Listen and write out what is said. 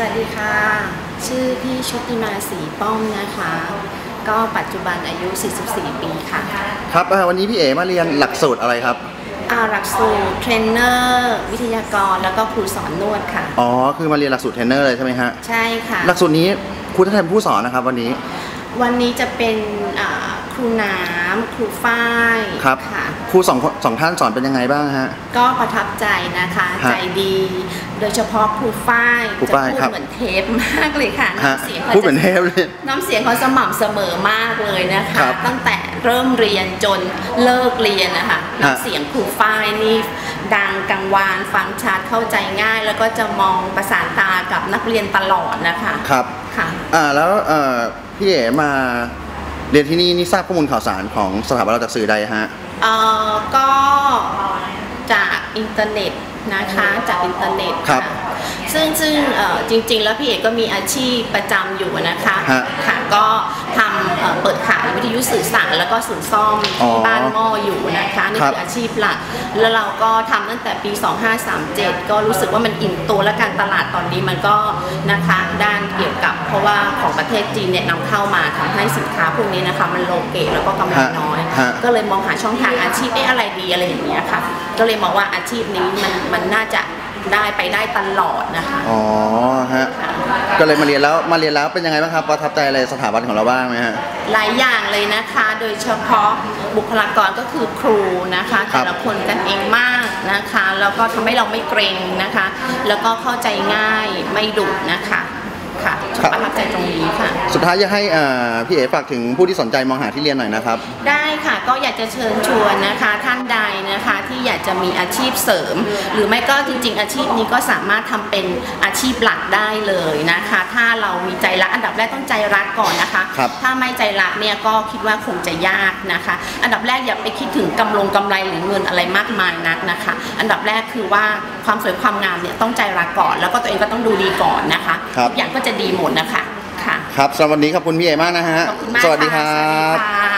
สวัสดีค่ะ ชื่อพี่ชุติมาสีป้อมนะคะ ก็ปัจจุบันอายุ 44 ปีค่ะ ครับเอ่อวันนี้พี่เอ๋มาเรียนหลักสูตรอะไรครับ อาหลักสูตรเทรนเนอร์วิทยากรแล้วก็ครูสอนนวดค่ะ อ๋อ คือมาเรียนหลักสูตรเทรนเนอร์เลยใช่ไหมฮะ ใช่ค่ะ หลักสูตรนี้ครูท่านเป็นผู้สอนนะครับวันนี้ วันนี้จะเป็นอ่าครูน้ำ ครูฝ้ายครับค่ะครูสองคนสองท่านสอนเป็นยังไงบ้างฮะ ก็ประทับใจนะคะ ฮะใจดี โดยเฉพาะครูฝ้ายครูจะฝ้ายพูดครับ เหมือนเทปมากเลยค่ะฮะน้ำเสียงเขาพูดเหมืจะอนเทพเลย น้ำเสียงเขาสม่ำเสมอมากเลยนะคะครับตั้งแต่เริ่มเรียนจนเลิกเรียนนะคะน้ำเสียงครูฝ้ายนี่ดังกังวานฟังชัดเข้าใจง่าย แล้วก็จะมองประสานตากับนักเรียนตลอดนะคะครับค่ะ อ่าแล้วเอ่อพี่เอ๋มา เรียนที่นี่นี่ทราบข้อมูลข่าวสารของสถาบันเราจากสื่อใดฮะ เอ่อก็จากอินเทอร์เน็ตนะคะจากอินเทอร์เน็ตครับะซึ่งซึ่งเอ่อจริงๆ แล้วพี่เอกก็มีอาชีพประจำอยู่นะคะฮะ ค่ะก็ทำ เอ่อเปิดขายวิทยุสื่อสารแล้วก็ศูนย์ซ่อมอ๋อที่บ้านหม้ออยู่นะคะนี่ครับคืออาชีพหลักแล้วเราก็ทำตั้งแต่ปี 2537 ก็รู้สึกว่ามันอิ่มตัวและการตลาดตอนนี้มันก็นะคะด้านเกี่ยวกับ เพราะว่าของประเทศจีนเนี่ยนำเข้ามาทำให้สินค้าพวกนี้นะคะมันโลเกตแล้วก็กำไรฮะน้อยฮะก็เลยมองหาช่องทางอาชีพเอ๊ะอะไรดีอะไรอย่างเงี้ยค่ะก็เลยมองว่าอาชีพนี้มันมันน่าจะได้ไปได้ตลอดนะคะ อ๋อฮะ ก็เลยมาเรียนแล้วมาเรียนแล้วเป็นยังไงบ้างครับประทับใจอะไรสถาบันของเราบ้างไหมฮะ หลายอย่างเลยนะคะ โดยเฉพาะบุคลากรก็คือครูนะคะครัแต่บละคนกันเองมากนะคะ แล้วก็ทำให้เราไม่เกรงนะคะ แล้วก็เข้าใจง่ายไม่ดุนะคะค่ะประทับใจตรงนี้ค่ะ สุดท้ายอยากให้เอ่อพี่เอ๋ฝากถึงผู้ที่สนใจมองหาที่เรียนหน่อยนะครับ ได้ค่ะก็อยากจะเชิญชวนนะคะท่านใดนะคะ ที่อยากจะมีอาชีพเสริม หรือไม่ก็จริง ๆ อาชีพนี้ก็สามารถทำเป็นอาชีพหลักได้เลยนะคะ ถ้าเรามีใจรักอันดับแรกต้องใจรักก่อนนะคะครับถ้าไม่ใจรักเนี่ยก็คิดว่าคงจะยากนะคะ อันดับแรกอย่าไปคิดถึงกำลงกำไรหรือเงินอะไรมากมายนักนะคะ อันดับแรกคือว่าความสวยความงามเนี่ยต้องใจรักก่อน แล้วก็ตัวเองก็ต้องดูดีก่อนนะคะครับทุกอย่างก็จะดีหมดนะคะค่ะครับสำหรับวันนี้ขอบคุณพี่เอ๋มากนะฮะขอบคุณมากสวัสดีคค่ะรัสวัสดีบค่ะ